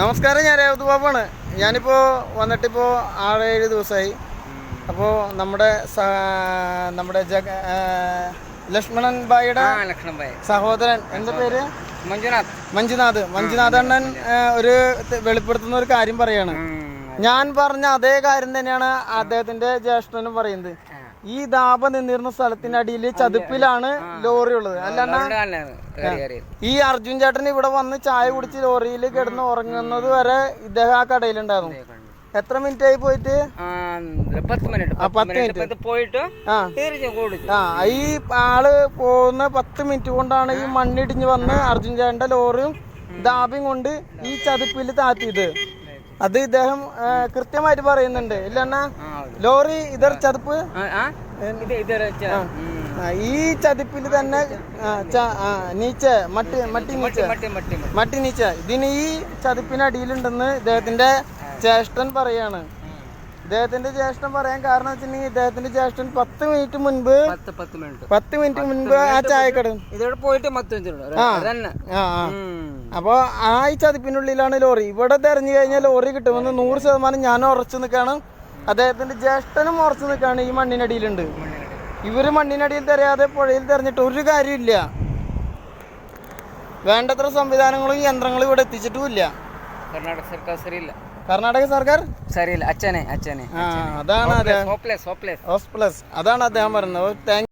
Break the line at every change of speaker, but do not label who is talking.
നമസ്കാരം ഞാൻ രേവത് ബാബാണ് ഞാനിപ്പോൾ വന്നിട്ടിപ്പോൾ ആറേഴ് ദിവസമായി അപ്പോൾ നമ്മുടെ നമ്മുടെ ജഗ ലക്ഷ്മണൻ
ഭായിയുടെ
സഹോദരൻ എന്താ പേര്?
മഞ്ജുനാഥ്.
മഞ്ജുനാഥ്. മഞ്ജുനാഥ് അണ്ണൻ ഒരു വെളിപ്പെടുത്തുന്ന ഒരു കാര്യം പറയാണ്. ഞാൻ പറഞ്ഞ അതേ കാര്യം തന്നെയാണ് അദ്ദേഹത്തിന്റെ ജ്യേഷ്ഠനും പറയുന്നത്. ഈ ദാപ നിന്നിരുന്ന സ്ഥലത്തിന്റെ അടിയിൽ ചതുപ്പിലാണ് ലോറി ഉള്ളത്. അല്ലാണ്ട്. ഈ അർജുൻ ചേട്ടൻ ഇവിടെ വന്ന് ചായ കുടിച്ച് ലോറിയിൽ കിടന്ന് ഉറങ്ങുന്നത് വരെ ഇദ്ദേഹം ആ കടയിലുണ്ടായിരുന്നു. എത്ര മിനിറ്റ് ആയി പോയിട്ട്
പത്ത് മിനിറ്റ്. പോയിട്ട്
ആ. ഈ ആൾ പോകുന്ന പത്ത് മിനിറ്റ് കൊണ്ടാണ് ഈ മണ്ണിടിഞ്ഞ് വന്ന് അർജുൻ ചേട്ടന്റെ ലോറിയും ദാബിയും കൊണ്ട് ഈ ചതുപ്പിൽ താത്തിയത്. അത് ഇദ്ദേഹം കൃത്യമായിട്ട് പറയുന്നുണ്ട്. ഇല്ലണ്ണ
ആ,
ലോറി ഇതർ ചതുപ്പ്. ഈ ചതിപ്പിൽ തന്നെ നീച്ച മട്ടി മട്ടി നീച്ച.
മട്ടി
നീച്ച. ഇതിന് ഈ ചതിപ്പിനടിയിലുണ്ടെന്ന് ഇദ്ദേഹത്തിന്റെ ജ്യേഷ്ഠൻ പറയാണ്. ഇദ്ദേഹത്തിന്റെ ജ്യേഷ്ഠൻ പറയാൻ കാരണം വെച്ചിട്ടുണ്ടെങ്കിൽ ഇദ്ദേഹത്തിന്റെ ജ്യേഷ്ഠൻ പത്ത് മിനിറ്റ് മുൻപ്
പത്ത് മിനിറ്റ്.
മുൻപ് ആ ചായക്കട
ഇതോടെ പോയിട്ട് മിനിറ്റ്
ആ. ഈ ചതിപ്പിനുള്ളിലാണ് ലോറി. ഇവിടെ തെരഞ്ഞു കഴിഞ്ഞാൽ ലോറി കിട്ടുമെന്ന് നൂറ് ശതമാനം ഞാൻ ഉറച്ചു നിൽക്കുകയാണ്. അദ്ദേഹത്തിന്റെ ജ്യേഷ്ഠനും ഉറച്ചു നിൽക്കുകയാണ് ഈ മണ്ണിനടിയിലുണ്ട്. ഇവർ മണ്ണിനടിയിൽ തെരയാതെ പുഴയിൽ തെരഞ്ഞിട്ട് ഒരു കാര്യമില്ല. വേണ്ടത്ര സംവിധാനങ്ങളും യന്ത്രങ്ങളും ഇവിടെ എത്തിച്ചിട്ടുമില്ല.
കർണാടക സർക്കാർ ശരിയില്ല
കർണാടക സർക്കാർ?
ശരിയില്ല അച്ഛനെ അച്ഛനെ
അതാണ് അദ്ദേഹം. അതാണ് അദ്ദേഹം പറയുന്നത്. താങ്ക്